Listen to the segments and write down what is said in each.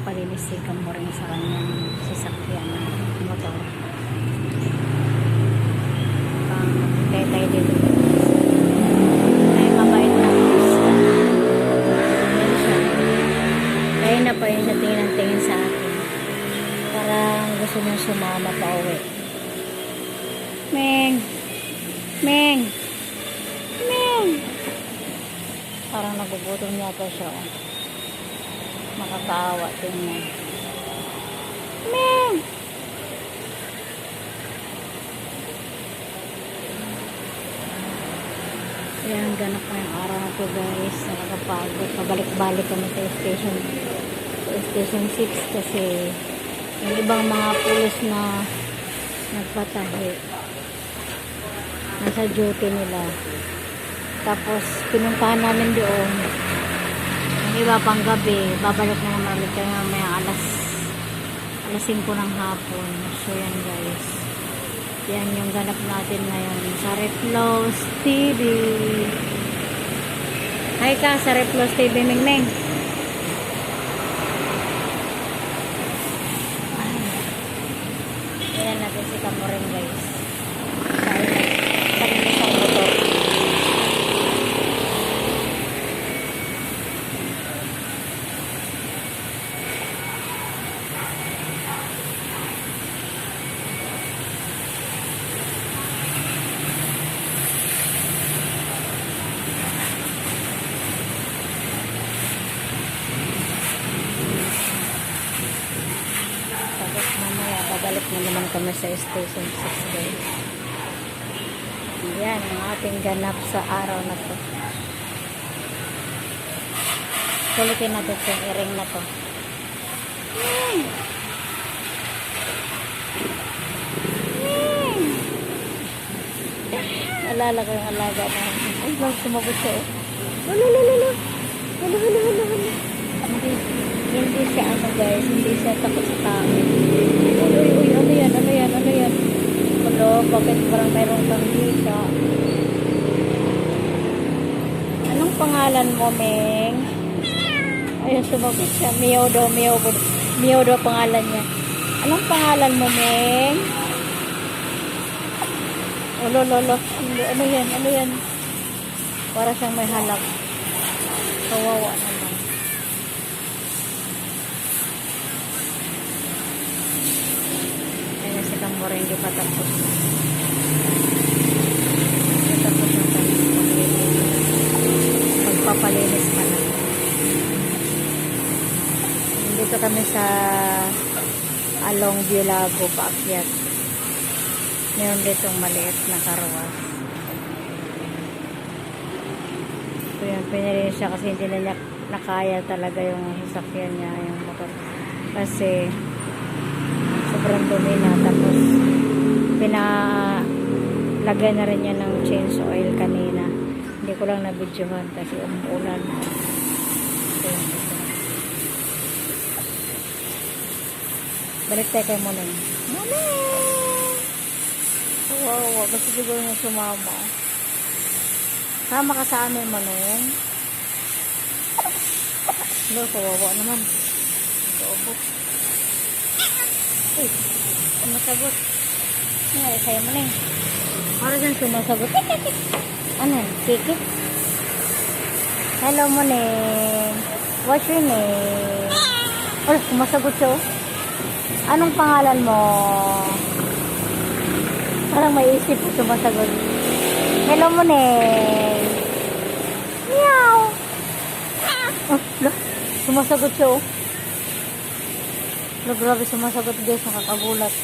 papalinis si Kamuring sa kanyang sasakyan na motor. Pang tayo dito. Ay, mabait na. Siya. Kaya na pa yun ng tingin sa akin. Parang gusto niya sumama pa uwi. Meng! Meng! Meng! Parang nagugutom yata siya. Makakaawa tingnan. Meng! Ayan, ganap na yung araw na to guys. Nakakapagod. Pabalik-balik kami sa station sa station 6 kasi yung ibang mga pulis na nagpatahi nasa duty nila tapos pinuntahan namin doon iba pang gabi babalik na naman ulit kami mamaya alas alas 5 ng hapon. So yan guys. Yan yung ganap natin ngayon sa Reflows TV Hi ka sa Reflows TV Ming Ming. Ayan natin si Kamuring guys. Dahil palinis ang motor. Tapos mamaya, babalik na naman kami sa station 6 guys. Yan, ang ating ganap sa araw na to. Kulitin natin itong iring na to. Hmm. Hmm. Alala ko yung alaga na. Ay, lang, sumagot siya eh. Lalo, lalo, lalo. Lalo, lalo, lalo, lalo. Hindi, siya ano guys, hindi siya takot sa tao. Uy, uy, uy, ano yan, ano yan, ano yan? Ano, bakit parang mayroong kang hika? Anong pangalan mo, Meng? Ayun, sumagot siya. Meow daw, meow, meow daw pangalan niya. Anong pangalan mo, Meng? Ulo, lolo. Ano, ano yan, ano yan? Para siyang may halak. Kawawa naman. Kamora hindi pa tapos. Tapos kanyang paglilinis. Pagpapalinis pa na. Dito kami sa Along Biolago, paakyat. Meron ditong maliit na karwas. So yun, pinilinis siya kasi hindi na niya nakaya talaga yung sasakyan niya, yung motor. Kasi sobrang dumi na tapos pinalagyan na rin niya ng change oil kanina. Hindi ko lang nabidyohan kasi umuulan. Balik tayo kay Moneng Moneng wow, gusto siguro niya sumama. Sama ka sa amin Moneng Lord, kawawa naman. Ito, Uy, sumasagot. Ano sa'yo mo na yun. Para dyan sumasagot. Ano yun? Kiki? Hello mo What's your name? Oh, sumasagot siya oh. Anong pangalan mo? Parang may isip po sumasagot. Hello mo Meow. Oh, lo, sumasagot siya oh. Grabe sumasagot guys, nakakagulat.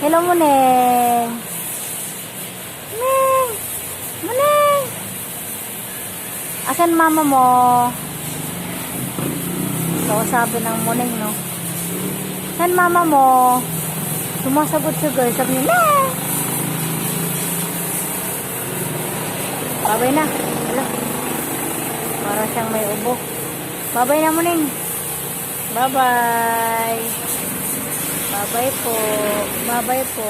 Hello Muneng! Muneng! Muneng! Asan mama mo? So, sabi ng Muneng, no? Asan mama mo? Sumasagot siya guys, sabi niya, Muneng! Babay na. Wala. Para siyang may ubo. Babay na Muneng. Bye-bye. Bye-bye po. Bye-bye po.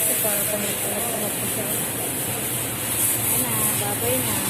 Ito, parang panit-panit po siya. Ayan na, bye-bye na.